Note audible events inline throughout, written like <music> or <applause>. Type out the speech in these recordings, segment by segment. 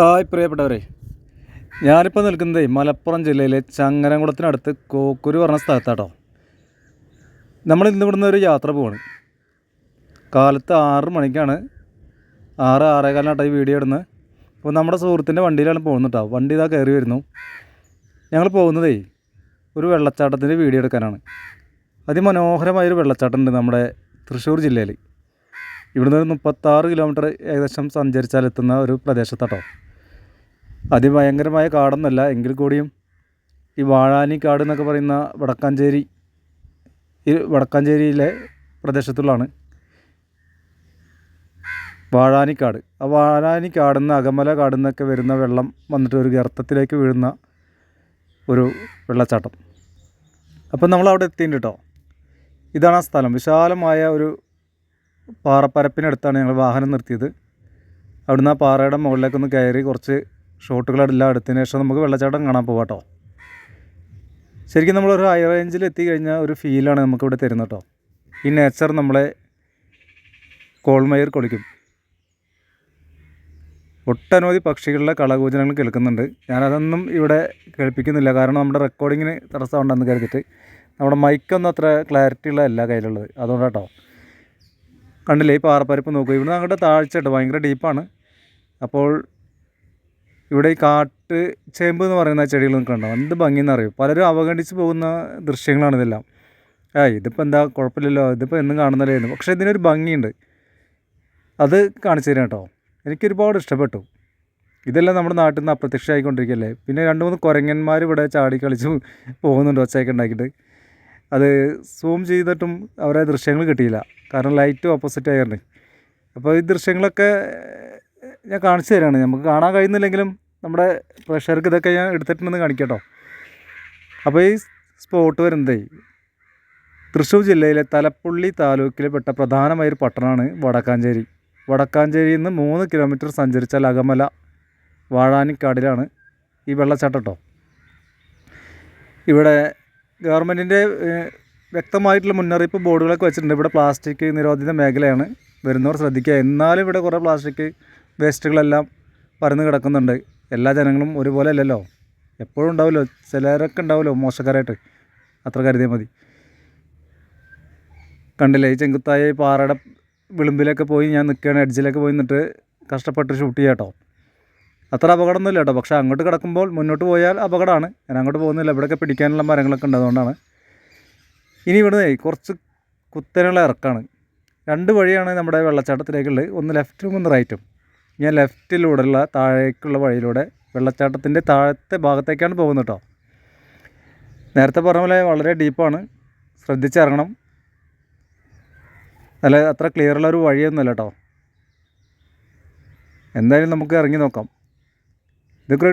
Hi പ്രിയപ്പെട്ടവരെ. ഞാനിപ്പോൾ നിൽക്കുന്നത് മലപ്പുറം ജില്ലയിലെ ചങ്ങരംകുളത്തിനടുത്ത് കോക്കുരു പറഞ്ഞ സ്ഥലത്താട്ടോ. നമ്മൾ ഇന്ന് ഇവിടുന്ന് ഒരു യാത്ര പോവാണ്. കാലത്ത് ആറ് മണിക്കാണ്. ആറ് ആറേകാലിനാട്ടോ ഈ വീഡിയോ ഇടുന്നത്. അപ്പോൾ നമ്മുടെ സുഹൃത്തിന്റെ വണ്ടിയിലാണ് പോകുന്നത് കേട്ടോ വണ്ടി ഇതാ കയറി വരുന്നു. ഞങ്ങൾ പോകുന്നതേ ഒരു വെള്ളച്ചാട്ടത്തിന്റെ വീഡിയോ എടുക്കാനാണ്. അതിമനോഹരമായൊരു വെള്ളച്ചാട്ടം ഉണ്ട് നമ്മുടെ തൃശ്ശൂർ ജില്ലയിൽ. ഇവിടുന്ന് ഒരു മുപ്പത്താറ് കിലോമീറ്റർ ഏകദേശം സഞ്ചരിച്ചാൽ എത്തുന്ന ഒരു പ്രദേശത്താട്ടോ. അതിഭയങ്കരമായ കാടൊന്നല്ല. എങ്കിൽ കൂടിയും ഈ വാഴാനി കാട് എന്നൊക്കെ പറയുന്ന വടക്കാഞ്ചേരി ഈ വടക്കാഞ്ചേരിയിലെ പ്രദേശത്തുള്ളതാണ്. വാഴാനിക്കാട് ആ വാഴാനി കാടുന്ന അകമല കാടുന്നൊക്കെ വരുന്ന വെള്ളം വന്നിട്ട് ഒരു ഗർത്തത്തിലേക്ക് വീഴുന്ന ഒരു വെള്ളച്ചാട്ടം. അപ്പം നമ്മൾ അവിടെ എത്തിയിട്ടുണ്ട് കേട്ടോ ഇതാണ് ആ സ്ഥലം. വിശാലമായ ഒരു പാറപ്പരപ്പിനടുത്താണ് ഞങ്ങൾ വാഹനം നിർത്തിയത്. അവിടുന്ന് ആ പാറയുടെ മുകളിലേക്കൊന്ന് കയറി കുറച്ച് ഷോട്ടുകളെല്ലാം എടുത്തതിന് ശേഷം നമുക്ക് വെള്ളച്ചാട്ടം കാണാൻ പോകാം കേട്ടോ. ശരിക്കും നമ്മളൊരു ഹൈ റേഞ്ചിൽ എത്തിക്കഴിഞ്ഞാൽ ഒരു ഫീലാണ് നമുക്കിവിടെ തരുന്നത് കേട്ടോ. ഈ നേച്ചർ നമ്മളെ കോൾമയർ കൊളിക്കും. ഒട്ടനവധി പക്ഷികളുടെ കളകൂചനങ്ങൾ കേൾക്കുന്നുണ്ട്. ഞാനതൊന്നും ഇവിടെ കേൾപ്പിക്കുന്നില്ല. കാരണം നമ്മുടെ റെക്കോർഡിങ്ങിന് തടസ്സമുണ്ടെന്ന് കരുതിയിട്ട് നമ്മുടെ മൈക്കൊന്നും അത്ര ക്ലാരിറ്റി ഉള്ള അല്ല കയ്യിലുള്ളത്. അതുകൊണ്ടാട്ടോ കണ്ടില്ലേ ഈ പാറപ്പരപ്പ് നോക്കൂ. ഇവിടുന്ന് അങ്ങോട്ട് താഴ്ച കേട്ടോ. ഭയങ്കര ഡീപ്പാണ് അപ്പോൾ ഇവിടെ ഈ കാട്ട് ചേമ്പ് എന്ന് പറയുന്ന ചെടികൾ നിൽക്കണ്ടോ എന്ത് ഭംഗിയെന്ന് അറിയും? പലരും അവഗണിച്ച് പോകുന്ന ദൃശ്യങ്ങളാണ് ഇതെല്ലാം. ആ ഇതിപ്പോൾ എന്താ കുഴപ്പമില്ലല്ലോ. ഇതിപ്പോൾ എന്നും കാണുന്നില്ലായിരുന്നു പക്ഷേ ഇതിനൊരു ഭംഗിയുണ്ട്. അത് കാണിച്ചു തരാം കേട്ടോ. എനിക്കൊരുപാട് ഇഷ്ടപ്പെട്ടു. ഇതെല്ലാം നമ്മുടെ നാട്ടിൽ നിന്ന് അപ്രത്യക്ഷമായിക്കൊണ്ടിരിക്കുകയല്ലേ? പിന്നെ രണ്ട് മൂന്ന് കുരങ്ങന്മാർ ഇവിടെ ചാടി കളിച്ച് പോകുന്നുണ്ട് ഒച്ചയൊക്കെ ഉണ്ടാക്കിയിട്ട്. അത് സൂം ചെയ്തിട്ടും അവരെ ദൃശ്യങ്ങൾ കിട്ടിയില്ല. കാരണം ലൈറ്റ് ഓപ്പോസിറ്റ് ആയിരുന്നു അപ്പോൾ ഈ ദൃശ്യങ്ങളൊക്കെ ഞാൻ കാണിച്ചു തരാണ്. നമുക്ക് കാണാൻ കഴിയുന്നില്ലെങ്കിലും നമ്മുടെ പ്രഷർക്ക് ഇതൊക്കെ ഞാൻ എടുത്തിട്ടുണ്ടെന്ന് കാണിക്കട്ടോ. അപ്പോൾ ഈ സ്പോട്ട് വരുന്നതേ തൃശ്ശൂർ ജില്ലയിലെ തലപ്പുള്ളി പെട്ട പ്രധാനമായൊരു പട്ടണമാണ് വടക്കാഞ്ചേരി. വടക്കാഞ്ചേരിയിൽ നിന്ന് മൂന്ന് കിലോമീറ്റർ സഞ്ചരിച്ചാൽ അകമല വാഴാനിക്കാടിലാണ് ഈ വെള്ളച്ചാട്ടം കേട്ടോ. ഇവിടെ ഗവൺമെന്റിന്റെ വ്യക്തമായിട്ടുള്ള മുന്നറിയിപ്പ് ബോർഡുകളൊക്കെ വെച്ചിട്ടുണ്ട്. ഇവിടെ പ്ലാസ്റ്റിക് നിരോധിത മേഖലയാണ് വരുന്നവർ ശ്രദ്ധിക്കുക. എന്നാലും ഇവിടെ കുറേ പ്ലാസ്റ്റിക് വേസ്റ്റുകളെല്ലാം പരന്ന് കിടക്കുന്നുണ്ട്. എല്ലാ ജനങ്ങളും ഒരുപോലെ അല്ലല്ലോ? എപ്പോഴും ഉണ്ടാവുമല്ലോ? ചിലരൊക്കെ ഉണ്ടാവുമല്ലോ മോശക്കാരായിട്ട്? അത്ര കരുതിയാൽ മതി. കണ്ടില്ലേ? ഈ ചെങ്കുത്തായ പാറയുടെ വിളിമ്പിലൊക്കെ പോയി ഞാൻ നിൽക്കുകയാണ്. എഡ്ജിലൊക്കെ പോയി നിന്നിട്ട് കഷ്ടപ്പെട്ട് ഷൂട്ട് ചെയ്യാം കേട്ടോ. അത്ര അപകടമൊന്നുമില്ല കേട്ടോ. പക്ഷേ അങ്ങോട്ട് കിടക്കുമ്പോൾ മുന്നോട്ട് പോയാൽ അപകടമാണ്. ഞാൻ അങ്ങോട്ട് പോകുന്നില്ല. ഇവിടെയൊക്കെ പിടിക്കാനുള്ള മരങ്ങളൊക്കെ ഉണ്ട് അതുകൊണ്ടാണ്. ഇനി ഇവിടുന്ന് കുറച്ച് കുത്തനുള്ള ഇറക്കാണ്. രണ്ട് വഴിയാണ് നമ്മുടെ വെള്ളച്ചാട്ടത്തിലേക്കുള്ളത്. ഒന്ന് ലെഫ്റ്റും ഒന്ന് റൈറ്റും. ഞാൻ ലെഫ്റ്റിലൂടെയുള്ള താഴേക്കുള്ള വഴിയിലൂടെ വെള്ളച്ചാട്ടത്തിന്റെ താഴത്തെ ഭാഗത്തേക്കാണ് പോകുന്നത് കേട്ടോ. നേരത്തെ പറഞ്ഞ പോലെ വളരെ ഡീപ്പാണ് ശ്രദ്ധിച്ചിറങ്ങണം. നല്ല അത്ര ക്ലിയറുള്ള ഒരു വഴിയൊന്നുമല്ല കേട്ടോ. എന്തായാലും നമുക്ക് ഇറങ്ങി നോക്കാം. ഇതൊക്കെ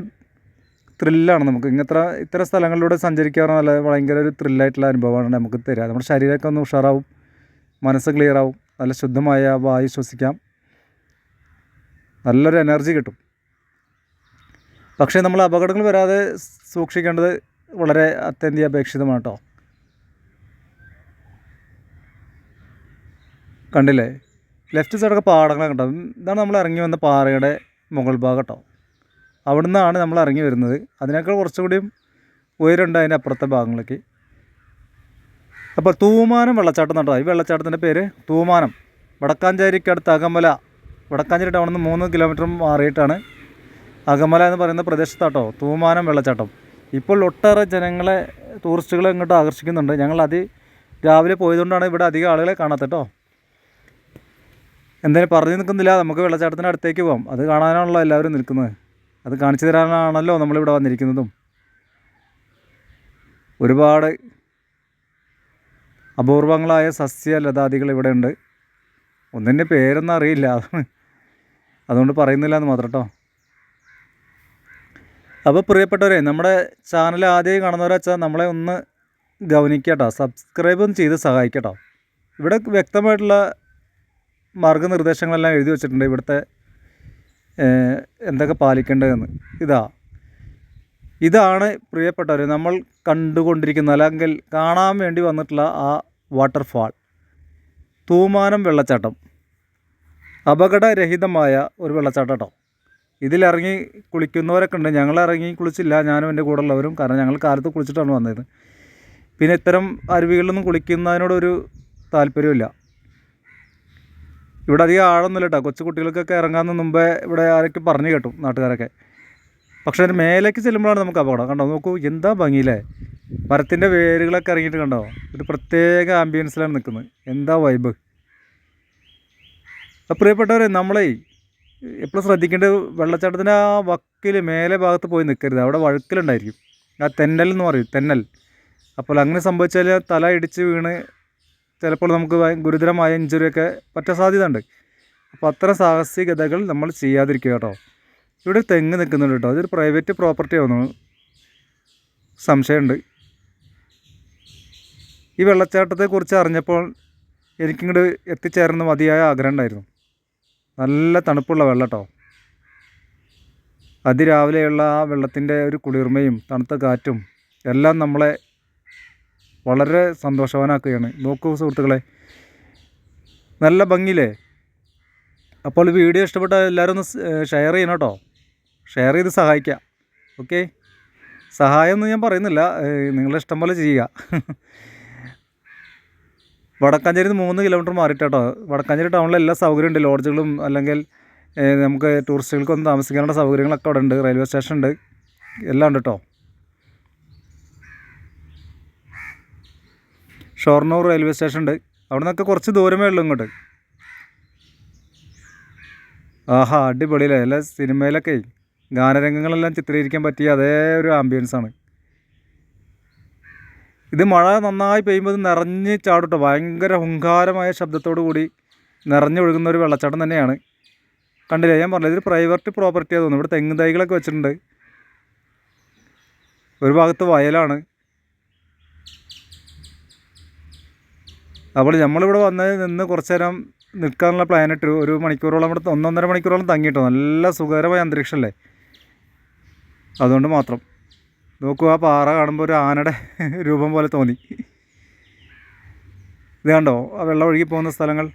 ത്രില്ലാണ് നമുക്ക്. ഇങ്ങനത്ര ഇത്ര സ്ഥലങ്ങളിലൂടെ സഞ്ചരിക്കാറ് നല്ല ഭയങ്കര ഒരു ത്രില്ലായിട്ടുള്ള അനുഭവമാണ് നമുക്ക് തരിക. നമ്മുടെ ശരീരമൊക്കെ ഒന്ന് ഉഷാറാവും. മനസ്സ് ക്ലിയർ ആവും. നല്ല ശുദ്ധമായ വായു ശ്വസിക്കാം. നല്ലൊരു എനർജി കിട്ടും. പക്ഷേ നമ്മൾ അപകടങ്ങൾ വരാതെ സൂക്ഷിക്കേണ്ടത് വളരെ അത്യന്താപേക്ഷിതമാണ് കേട്ടോ. കണ്ടില്ലേ? ലെഫ്റ്റ് സൈഡൊക്കെ പാടങ്ങളൊക്കെ ഉണ്ടാവും ഇതാണ് നമ്മൾ ഇറങ്ങി വന്ന പാറയുടെ മുകൾ ഭാഗം കേട്ടോ. അവിടെ നിന്നാണ് നമ്മൾ ഇറങ്ങി വരുന്നത്. അതിനേക്കാൾ കുറച്ചുകൂടിയും ഉയരമുണ്ട് അതിന്റെ അപ്പുറത്തെ ഭാഗങ്ങളിലേക്ക് അപ്പോൾ തൂമാനം വെള്ളച്ചാട്ടം നട്ടോ ഈ വെള്ളച്ചാട്ടത്തിന്റെ പേര് തൂമാനം. വടക്കാഞ്ചേരിക്കടുത്ത് അകമല. വടക്കാഞ്ചേരി ടൗണിൽ നിന്ന് മൂന്ന് കിലോമീറ്റർ മാറിയിട്ടാണ് അകമല എന്ന് പറയുന്ന പ്രദേശത്താട്ടോ തൂമാനം വെള്ളച്ചാട്ടം. ഇപ്പോൾ ഒട്ടേറെ ജനങ്ങളെ ടൂറിസ്റ്റുകളെ ഇങ്ങോട്ട് ആകർഷിക്കുന്നുണ്ട്. ഞങ്ങൾ അതി രാവിലെ പോയതുകൊണ്ടാണ് ഇവിടെ അധികം ആളുകളെ കാണാത്തത് കേട്ടോ എന്തായാലും പറഞ്ഞു നിൽക്കുന്നില്ല. നമുക്ക് വെള്ളച്ചാട്ടത്തിന്റെ അടുത്തേക്ക് പോകാം അത് കാണാനാണല്ലോ എല്ലാവരും നിൽക്കുന്നത്. അത് കാണിച്ചു തരാനാണല്ലോ നമ്മളിവിടെ വന്നിരിക്കുന്നതും. ഒരുപാട് അപൂർവങ്ങളായ സസ്യ ലതാദികൾ ഇവിടെ ഉണ്ട് ഒന്നിന്റെ പേരൊന്നും അറിയില്ല. അതാണ് അതുകൊണ്ട് പറയുന്നില്ല എന്ന് മാത്രം കേട്ടോ അപ്പോൾ പ്രിയപ്പെട്ടവരെ നമ്മുടെ ചാനൽ ആദ്യം കാണുന്നവരെ വെച്ചാൽ നമ്മളെ ഒന്ന് ഗവനിക്കട്ടോ സബ്സ്ക്രൈബ് ഒന്ന് ചെയ്ത് സഹായിക്കട്ടോ. ഇവിടെ വ്യക്തമായിട്ടുള്ള മാർഗനിർദ്ദേശങ്ങളെല്ലാം എഴുതി വെച്ചിട്ടുണ്ട് ഇവിടുത്തെ എന്തൊക്കെ പാലിക്കേണ്ടതെന്ന്. ഇതാ. ഇതാണ് പ്രിയപ്പെട്ടവർ നമ്മൾ കണ്ടുകൊണ്ടിരിക്കുന്ന അല്ലെങ്കിൽ കാണാൻ വേണ്ടി വന്നിട്ടുള്ള ആ വാട്ടർഫാൾ തൂമാനം വെള്ളച്ചാട്ടം. അപകടരഹിതമായ ഒരു വെള്ളച്ചാട്ടം ഇതിലിറങ്ങി കുളിക്കുന്നവരൊക്കെ ഉണ്ട്. ഞങ്ങൾ ഇറങ്ങി കുളിച്ചില്ല. ഞാനും എന്റെ കൂടെ ഉള്ളവരും. കാരണം ഞങ്ങൾ കാലത്ത് കുളിച്ചിട്ടാണ് വന്നത്. പിന്നെ ഇത്തരം അരുവികളിലൊന്നും കുളിക്കുന്നതിനോടൊരു താല്പര്യമില്ല ഇവിടെ അധികം ആഴമൊന്നുമില്ല കേട്ടോ. കൊച്ചു കുട്ടികൾക്കൊക്കെ ഇറങ്ങാൻ മുമ്പേ ഇവിടെ ആരൊക്കെ പറഞ്ഞു കേട്ടു നാട്ടുകാരൊക്കെ. പക്ഷേ അതിന് മേലേക്ക് ചെല്ലുമ്പോഴാണ് നമുക്ക് അപകടം. കണ്ടോ? നോക്കൂ എന്താ ഭംഗിയില്ലേ? മരത്തിന്റെ വേരുകളൊക്കെ ഇറങ്ങിയിട്ട് കണ്ടോ? ഒരു പ്രത്യേക ആംബിയൻസിലാണ് നിൽക്കുന്നത്. എന്താ വൈബ് പ്രിയപ്പെട്ടവരെ നമ്മളെ എപ്പോഴും ശ്രദ്ധിക്കേണ്ടത് വെള്ളച്ചാട്ടത്തിന്റെ ആ വക്കിൽ മേലെ ഭാഗത്ത് പോയി നിൽക്കരുത്. അവിടെ വഴുക്കലുണ്ടായിരിക്കും. ആ തെന്നൽ എന്ന് പറയും തെന്നൽ. അപ്പോൾ അങ്ങനെ സംഭവിച്ചാൽ തല ഇടിച്ച് വീണ് ചിലപ്പോൾ നമുക്ക് ഗുരുതരമായ ഇഞ്ചുറിയൊക്കെ പറ്റാൻ സാധ്യതയുണ്ട്. അപ്പോൾ അത്തരം സാഹസികതകൾ നമ്മൾ ചെയ്യാതിരിക്കുക കേട്ടോ. ഇവിടെ തെങ്ങ് നിൽക്കുന്നുണ്ട് കേട്ടോ. അതൊരു പ്രൈവറ്റ് പ്രോപ്പർട്ടി ആവുന്നു സംശയമുണ്ട്. ഈ വെള്ളച്ചാട്ടത്തെക്കുറിച്ച് അറിഞ്ഞപ്പോൾ എനിക്കിങ്ങോട്ട് എത്തിച്ചേർന്ന് മതിയായ ആഗ്രഹം ഉണ്ടായിരുന്നു നല്ല തണുപ്പുള്ള വെള്ളം കേട്ടോ അതിരാവിലെയുള്ള ആ വെള്ളത്തിന്റെ ഒരു കുളിർമയും തണുത്ത കാറ്റും എല്ലാം നമ്മളെ വളരെ സന്തോഷവാനാക്കുകയാണ്. നോക്കൂ സുഹൃത്തുക്കളെ നല്ല ഭംഗിയില്ലേ? അപ്പോൾ വീഡിയോ ഇഷ്ടപ്പെട്ട എല്ലാവരും ഒന്ന് ഷെയർ ചെയ്യണം കേട്ടോ. ഷെയർ ചെയ്ത് സഹായിക്കുക. ഓക്കെ? സഹായം എന്ന് ഞാൻ പറയുന്നില്ല. നിങ്ങളിഷ്ടം പോലെ ചെയ്യുക. <laughs> വടക്കാഞ്ചേരി നിന്ന് മൂന്ന് കിലോമീറ്റർ മാറിയിട്ടോ വടക്കാഞ്ചേരി ടൗണിൽ എല്ലാ സൗകര്യം ഉണ്ട് ലോഡ്ജുകളും അല്ലെങ്കിൽ നമുക്ക് ടൂറിസ്റ്റുകൾക്കൊന്നും താമസിക്കാനുള്ള സൗകര്യങ്ങളൊക്കെ അവിടെ ഉണ്ട് റെയിൽവേ സ്റ്റേഷൻ ഉണ്ട് എല്ലാം ഉണ്ട് കേട്ടോ ഷൊർണൂർ റെയിൽവേ സ്റ്റേഷൻ ഉണ്ട് അവിടെ നിന്നൊക്കെ കുറച്ച് ദൂരമേ ഉള്ളൂ ഇങ്ങോട്ട്. ആഹാ അടിപൊളിയല്ലേ? എല്ലാ സിനിമയിലൊക്കെ ഗാനരംഗങ്ങളെല്ലാം ചിത്രീകരിക്കാൻ പറ്റിയ അതേ ഒരു ആംബിയൻസാണ് ഇത് മഴ നന്നായി പെയ്യുമ്പോൾ ഇത് നിറഞ്ഞ് ചാടുട്ടോ. ഭയങ്കര ഹുങ്കാരമായ ശബ്ദത്തോടു കൂടി നിറഞ്ഞൊഴുകുന്ന ഒരു വെള്ളച്ചാട്ടം തന്നെയാണ്. കണ്ടില്ലേ? ഞാൻ പറഞ്ഞത് ഇതൊരു പ്രൈവറ്റ് പ്രോപ്പർട്ടിയാണ് തോന്നുന്നു. ഇവിടെ തെങ്ങ് തൈകളൊക്കെ വെച്ചിട്ടുണ്ട്. ഒരു ഭാഗത്ത് വയലാണ്. അപ്പോൾ നമ്മളിവിടെ വന്ന് നിന്ന് കുറച്ച് നേരം നിൽക്കാനുള്ള പ്ലാൻ ഇട്ടു. ഒരു മണിക്കൂറോളം ഇവിടെ ഒന്നൊന്നര മണിക്കൂറോളം തങ്ങിയിട്ടോ. നല്ല സുഖകരമായ അന്തരീക്ഷമല്ലേ? അതുകൊണ്ട് മാത്രം. നോക്കൂ ആ പാറ കാണുമ്പോൾ ഒരു ആനയുടെ രൂപം പോലെ തോന്നി. ഇത് കണ്ടോ? ആ വെള്ളം ഒഴുകി പോകുന്ന സ്ഥലങ്ങൾ.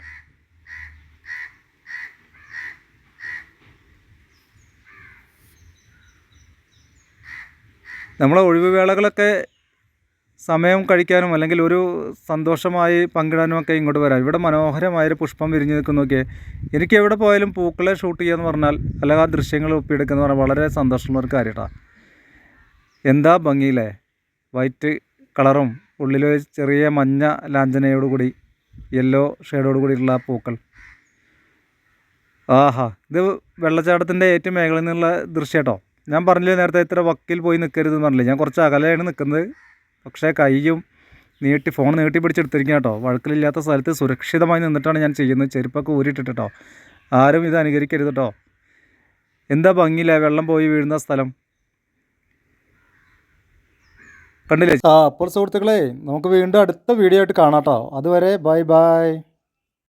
നമ്മളെ ഒഴിവ് വേളകളൊക്കെ സമയം കഴിക്കാനും അല്ലെങ്കിൽ ഒരു സന്തോഷമായി പങ്കിടാനും ഒക്കെ ഇങ്ങോട്ട് വരാം. ഇവിടെ മനോഹരമായൊരു പുഷ്പം വിരിഞ്ഞു നിൽക്കുന്നൊക്കെ എനിക്ക് എവിടെ പോയാലും പൂക്കളെ ഷൂട്ട് ചെയ്യുക എന്ന് പറഞ്ഞാൽ അല്ലെങ്കിൽ ആ ദൃശ്യങ്ങൾ ഒപ്പിയെടുക്കുക എന്ന് പറഞ്ഞാൽ വളരെ സന്തോഷമുള്ള ഒരു കാര്യമാണ് എന്താ ഭംഗിയില്ലേ? വൈറ്റ് കളറും ഉള്ളിൽ ചെറിയ മഞ്ഞ ലാഞ്ചനയോട് കൂടി യെല്ലോ ഷെയ്ഡോട് കൂടിയിട്ടുള്ള പൂക്കൾ. ആഹാ ഇത് വെള്ളച്ചാട്ടത്തിന്റെ ഏറ്റവും മേഖലയിൽ നിന്നുള്ള ദൃശ്യം കേട്ടോ ഞാൻ പറഞ്ഞില്ലേ നേരത്തെ ഇത്ര വക്കിൽ പോയി നിൽക്കരുത് എന്ന് പറഞ്ഞില്ലേ? ഞാൻ കുറച്ച് അകലെയാണ് നിൽക്കുന്നത് പക്ഷേ കൈയും നീട്ടി ഫോൺ നീട്ടി പിടിച്ചെടുത്തിരിക്കുക കേട്ടോ. വഴക്കിലില്ലാത്ത സ്ഥലത്ത് സുരക്ഷിതമായി നിന്നിട്ടാണ് ഞാൻ ചെയ്യുന്നത്. ചെരുപ്പൊക്കെ ഊരിയിട്ടിട്ട് ആരും ഇത് അനുകരിക്കരുത് കേട്ടോ. എന്താ ഭംഗിയില്ല? വെള്ളം പോയി വീഴുന്ന സ്ഥലം. കണ്ടില്ലേ? ആ അപ്പോൾ സുഹൃത്തുക്കളെ നമുക്ക് വീണ്ടും അടുത്ത വീഡിയോ ആയിട്ട് കാണാം കേട്ടോ അതുവരെ ബൈ ബൈ.